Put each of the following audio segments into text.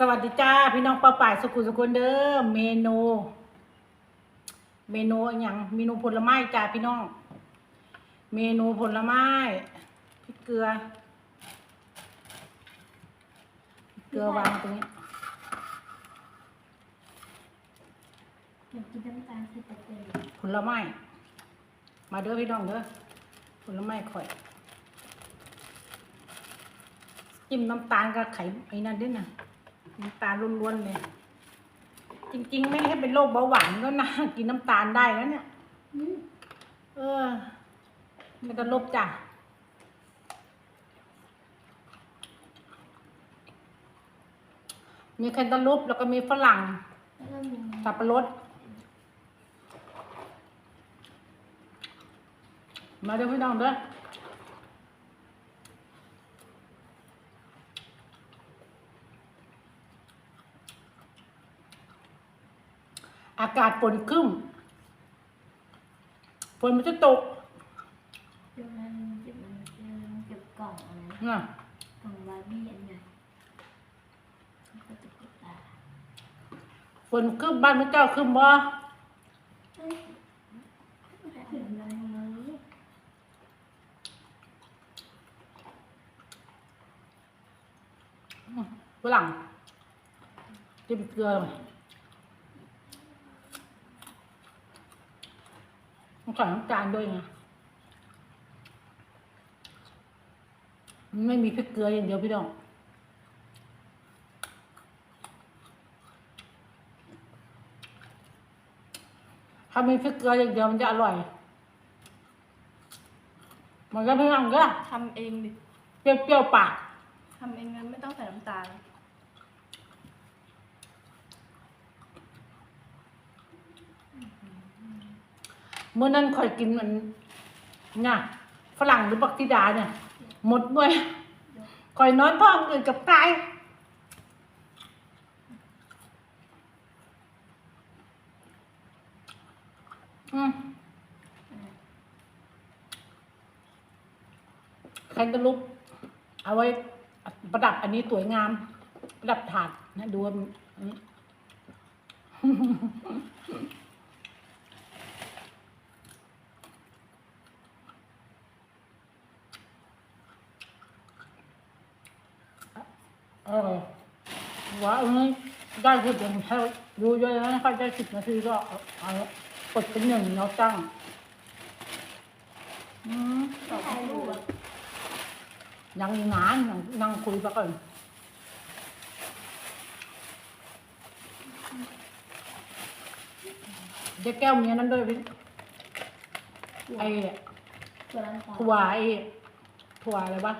สวัสดีจ้าพี่น้องป้าป่ายสกุลสกุลเด้อเมนู เมนูอย่างเมนูผลไม้จ้าพี่น้อง เมนูผลไม้พริกเกลือเกลือวางตรงนี้อยากกินน้ำตาลที่ตะเกียบผลไม้ มาเด้อพี่น้องเด้อผลไม้ข่อยจิ้มน้ำตาลกับไข่ไอ้นั่นด้วยนะ น้ำตาลล้วนๆเลย จริงๆ ไม่ให้เป็นโรคเบาหวานก็น่ากินน้ำตาลได้แล้วเนี่ยเออม่ต้องลบจ้ะมีแคนตาลูปแล้วก็มีฝรั่งสับปะรด มาเด้อพี่น้องเด้อ อากาศฝนครึ้มฝนมันจะตกเดี๋ยวมันเก็บมันเก็บเก็บกล่องอะไรน่ะกล่องบาร์บี้อันใหญ่แล้วก็ตุ๊กตาฝนครึ้มบ้านพระเจ้าครึ้มบ่เฮ้ยถึงอะไรเลยฝรั่งจิ้มเกลือหน่อยต้อง ใส่น้ำตาลด้วยไงมันไม่มีพริกเกลืออย่างเดียวพี่น้องถ้ามีพริกเกลืออย่างเดียวมันจะอร่อย มันก็ไม่ต้องก็ทำเองดิ เปรี้ยวๆปาก ทำเองงั้นไม่ต้องใส่น้ำตาล เมื่อนั้นคอยกินมันเนี่ยฝรั่งหรือบักติดาเนี่ย หมดด้วยคอยนอนท้องอื่นกับตายอืมแคนตาลูปเอาไว้ประดับอันนี้สวยงาม ประดับถาดนะดูว่ามันอันนี้ เออว่าอันนี้ได้พูดอย่างแค่ดูเยอะแล้วนะครับได้สิบนาทีก็เอากดเป็นหนึ่งเราตั้ง อืมถ่ายรูปอยังอีกนานยังนั่งคุยไปก่อนเจ๊แก้วเมียนั้นด้วยพี่ไอ้ถั่วไอ้ถั่วอะไรวะ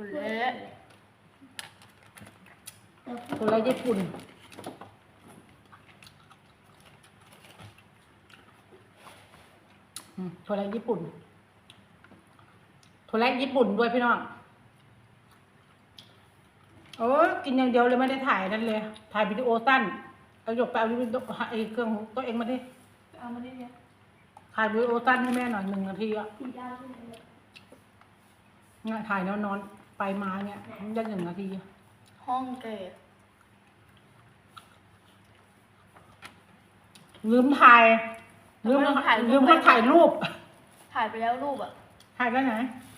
คนตัวเละละครคนเละตัวถั่วอะไรญี่ปุ่นอืมถั่วอะไรญี่ปุ่นถั่วแรกญี่ปุ่นด้วยพี่น้อง โอ้ยกินอย่างเดียวเลยไม่ได้ถ่ายนั่นเลย ถ่ายวิดีโอสั้น เอาหยกไปเอาวิดีโอไอ้เครื่องตัวเองมาดิเอามาดิเนี่ยถ่ายวิดีโอสั้นให้แม่หน่อยหนึ่งนาทีอะสีดำใช่ไหมเนี่ยถ่ายนอนนอนๆ ไปมาเนี่ยมันได้หนึ่งนาที ห้องเกดลืมถ่ายลืมลืมเขาถ่ายรูป ถ่ายไปแล้วรูปอะถ่ายไปไหน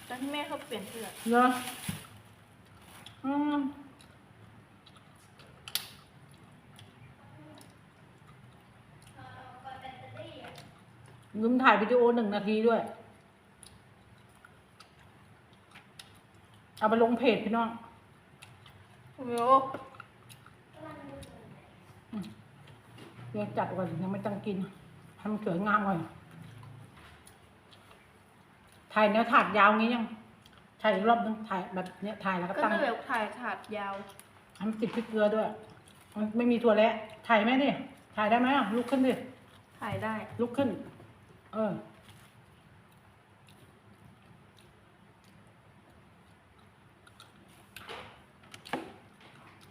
ตอนที่แม่เขาเปลี่ยนเสื้อเหรออืมลืมถ่ายวิดีโอหนึ่งนาทีด้วย เอาไปลงเพจพี่น้องโอ้โหเรียกจัดก่อนยังไม่ต้องกินทำสวยงามก่อนถ่ายแนวถาดยาวงี้ยังถ่ายอีกรอบนึงถ่ายแบบเนี้ยถ่ายแล้วก็ก็ตั้งจะแบบถ่ายถาดยาว ทำติดพริกเกลือด้วยมันไม่มีถั่วแล้วถ่ายไหมนี่ถ่ายได้ไหมอะลุกขึ้นดิถ่ายได้ ลุกขึ้น เออ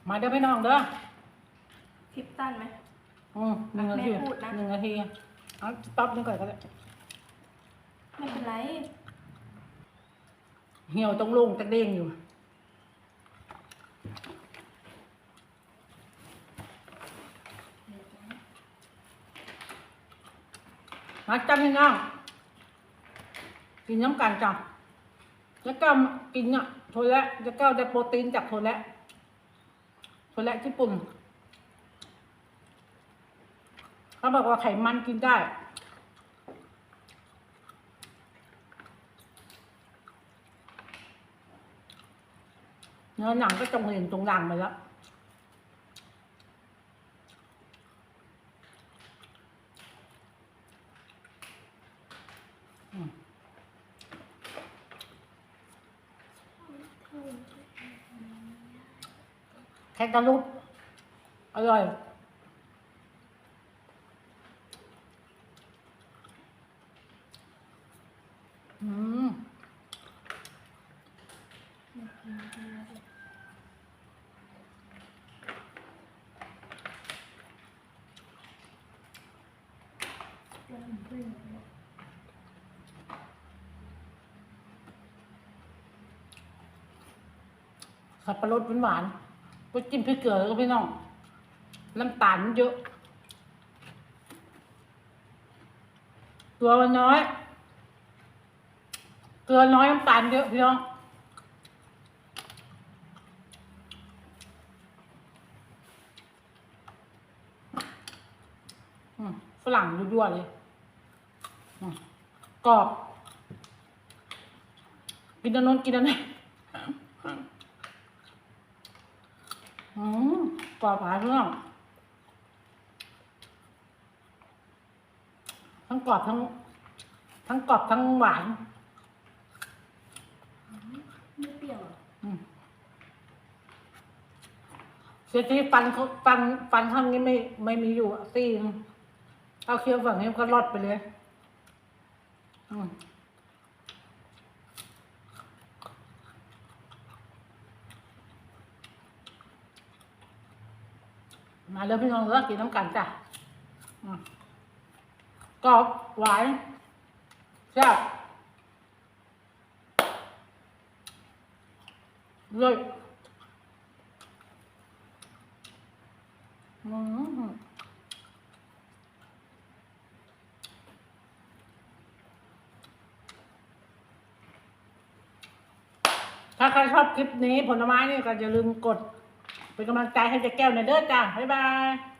มาเด้อพี่น้องเด้อคลิปสั้นไหม อืมหนึ่งนาทีหนึ่งนาทีเอาสต็อปนึงก่อนก็ได้ไม่เป็นไร เหี่ยวต้องโล่งตะเด้งอยู่ มาจ้าพี่น้องกินน้ำกันจ้ะแล้วก็กินอะโทนแล้วแล้วก็ได้โปรตีนจากโทนแล้ว โทนแล้วญี่ปุ่นเขาบอกว่าไขมันกินได้ เนื้อหนังก็จงเห็นตรงหลังไปแล้วแค นตาลูปอร่อยอืมสับปะรดหวานๆ ปจิ้มพริกเกลือแล้วก็พี่น้องน้ำตาลมันเยอะ ตัวมันน้อย เกลือน้อยน้ำตาลเยอะพี่น้องฝรั่งยั่วๆเลยกรอบ กินอันนู้นกินอันนี้ อืมกรอบหาเรื่องทั้งกรอบทั้ง ทั้งกรอบทั้งหวานไม่เปรี้ยวอะอืมเสียทีฟันเขาฟันฟันข้างนี้ไม่ไม่มีอยู่อะซี่นึงเอาเคี้ยวฝั่งนี้มันก็รอดไปเลย อืม มาเลยพี่น้องเลิกกินน้ำกันจ้ะกรอบหวานแซ่บเลยอืมถ้าใครชอบคลิปนี้ผลไม้นี่ก็อย่าลืมกด เป็นกำลังใจให้เจ๊แก้วหน่อยเด้อจ้าบ๊ายบาย